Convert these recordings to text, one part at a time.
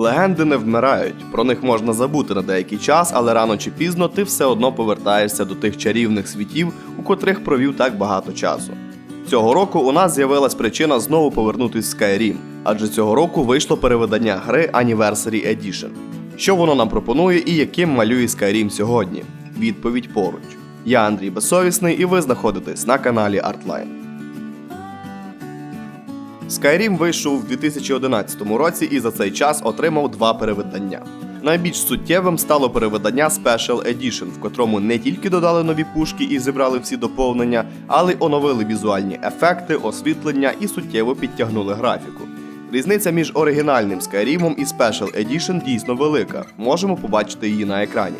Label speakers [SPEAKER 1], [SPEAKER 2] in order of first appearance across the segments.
[SPEAKER 1] Легенди не вмирають, про них можна забути на деякий час, але рано чи пізно ти все одно повертаєшся до тих чарівних світів, у котрих провів так багато часу. Цього року у нас з'явилась причина знову повернутись в Skyrim, адже цього року вийшло перевидання гри Anniversary Edition. Що воно нам пропонує і яким малює Skyrim сьогодні? Відповідь поруч. Я Андрій Безсовісний, і ви знаходитесь на каналі Artline. Skyrim вийшов у 2011 році і за цей час отримав два перевидання. Найбільш суттєвим стало перевидання Special Edition, в котрому не тільки додали нові пушки і зібрали всі доповнення, але й оновили візуальні ефекти, освітлення і суттєво підтягнули графіку. Різниця між оригінальним Skyrim і Special Edition дійсно велика. Можемо побачити її на екрані.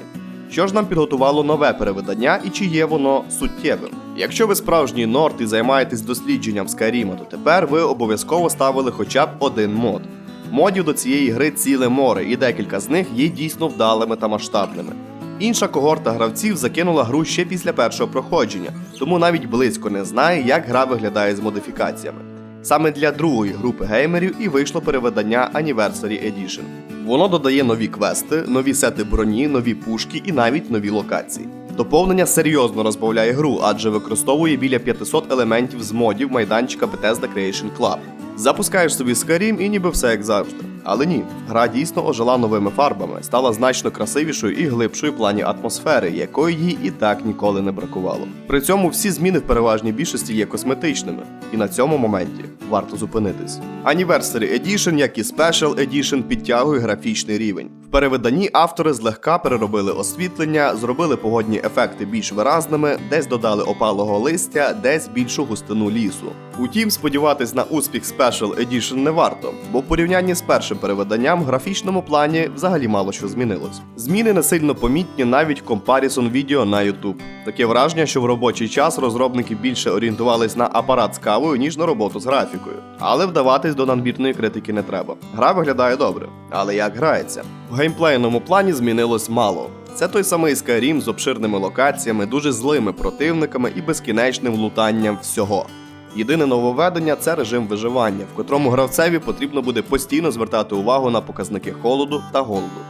[SPEAKER 1] Що ж нам підготувало нове перевидання і чи є воно суттєвим? Якщо ви справжній норд і займаєтесь дослідженням Скайріма, то тепер ви обов'язково ставили хоча б один мод. Модів до цієї гри ціле море, і декілька з них є дійсно вдалими та масштабними. Інша когорта гравців закинула гру ще після першого проходження, тому навіть близько не знає, як гра виглядає з модифікаціями. Саме для другої групи геймерів і вийшло перевидання Anniversary Edition. Воно додає нові квести, нові сети броні, нові пушки і навіть нові локації. Доповнення серйозно розбавляє гру, адже використовує біля 500 елементів з модів майданчика Bethesda Creation Club. Запускаєш собі Skyrim і ніби все як завжди. Але ні, гра дійсно ожила новими фарбами, стала значно красивішою і глибшою в плані атмосфери, якої їй і так ніколи не бракувало. При цьому всі зміни в переважній більшості є косметичними, і на цьому моменті варто зупинитись. Anniversary Edition, як і Special Edition, підтягує графічний рівень. В перевиданні автори злегка переробили освітлення, зробили погодні ефекти більш виразними, десь додали опалого листя, десь більшу густину лісу. Утім, сподіватись на успіх Special Edition не варто, бо в порівнянні з першим перевиданням в графічному плані взагалі мало що змінилось. Зміни не сильно помітні навіть компарісон відео на YouTube. Таке враження, що в робочий час розробники більше орієнтувались на апарат з кавою, ніж на роботу з графікою. Але вдаватись до надмірної критики не треба. Гра виглядає добре, але як грається? В геймплейному плані змінилось мало. Це той самий Skyrim з обширними локаціями, дуже злими противниками і безкінечним лутанням всього. Єдине нововведення це режим виживання, в котрому гравцеві потрібно буде постійно звертати увагу на показники холоду та голоду.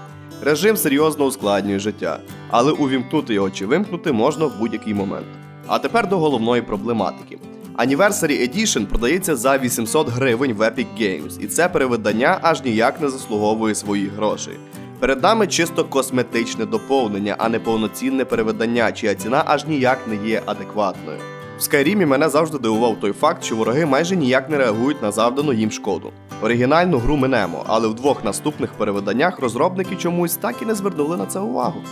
[SPEAKER 1] Режим серйозно ускладнює життя, але увімкнути його чи вимкнути можна в будь-який момент. А тепер до головної проблематики. Anniversary Edition продається за 800 гривень в Epic Games, і це перевидання аж ніяк не заслуговує своїх грошей. Перед нами чисто косметичне доповнення, а не повноцінне перевидання, чия ціна аж ніяк не є адекватною. В Скайрімі мене завжди дивував той факт, що вороги майже ніяк не реагують на завдану їм шкоду. Оригінальну гру минемо, але в двох наступних перевиданнях розробники чомусь так і не звернули на це увагу.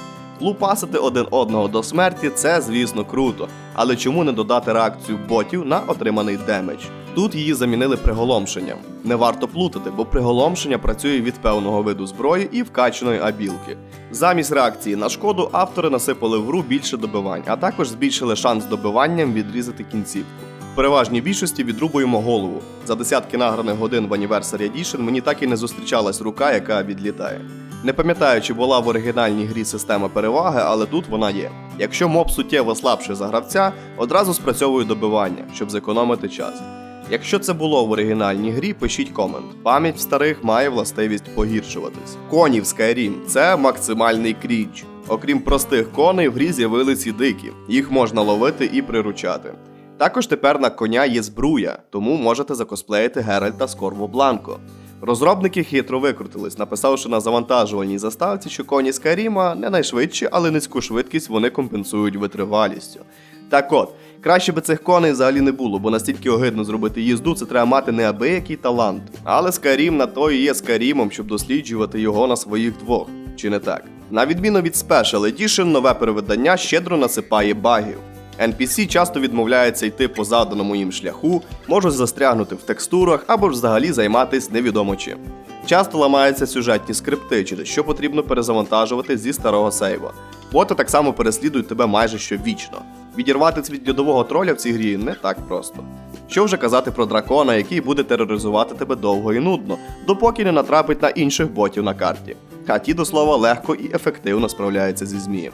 [SPEAKER 1] Лупасити один одного до смерті це, звісно, круто, але чому не додати реакцію ботів на отриманий демедж? Тут її замінили приголомшенням. Не варто плутати, бо приголомшення працює від певного виду зброї і вкачаної абілки. Замість реакції на шкоду автори насипали в гру більше добивань, а також збільшили шанс добиванням відрізати кінцівку. В переважній більшості відрубуємо голову. За десятки награних годин в Anniversary Edition мені так і не зустрічалась рука, яка відлітає. Не пам'ятаю, чи була в оригінальній грі система переваги, але тут вона є. Якщо моб суттєво слабший за гравця, одразу спрацьовує добивання, щоб зекономити час. Якщо це було в оригінальній грі, пишіть комент. Пам'ять в старих має властивість погіршуватись. Коні в Skyrim – це максимальний кріч. Окрім простих коней, в грі з'явились і дикі. Їх можна ловити і приручати. Також тепер на коня є збруя, тому можете закосплеїти Геральта з Корво Бланко. Розробники хитро викрутились, написавши на завантажувальній заставці, що коні Скаріма не найшвидші, але низьку швидкість вони компенсують витривалістю. Так от, краще би цих коней взагалі не було, бо настільки огидно зробити їзду, це треба мати неабиякий талант. Але Скарім на то і є Скарімом, щоб досліджувати його на своїх двох. Чи не так? На відміну від Special Edition, нове перевидання щедро насипає багів. NPC часто відмовляються йти по заданому їм шляху, можуть застрягнути в текстурах або ж взагалі займатися невідомо чим. Часто ламаються сюжетні скрипти, через що потрібно перезавантажувати зі старого сейва. Боти так само переслідують тебе майже щовічно. Відірвати від льодового троля в цій грі не так просто. Що вже казати про дракона, який буде тероризувати тебе довго і нудно, допоки не натрапить на інших ботів на карті. А ті, до слова, легко і ефективно справляються зі змієм.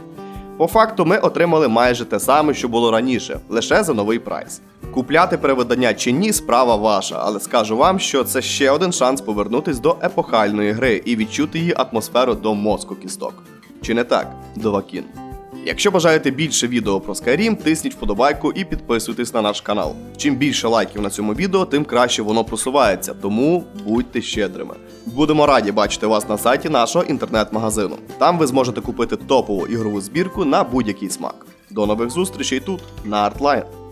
[SPEAKER 1] По факту ми отримали майже те саме, що було раніше, лише за новий прайс. Купляти перевидання чи ні, справа ваша, але скажу вам, що це ще один шанс повернутись до епохальної гри і відчути її атмосферу до мозку кісток. Чи не так, Довакін? Якщо бажаєте більше відео про Skyrim, тисніть вподобайку і підписуйтесь на наш канал. Чим більше лайків на цьому відео, тим краще воно просувається, тому будьте щедрими. Будемо раді бачити вас на сайті нашого інтернет-магазину. Там ви зможете купити топову ігрову збірку на будь-який смак. До нових зустрічей тут, на Artline.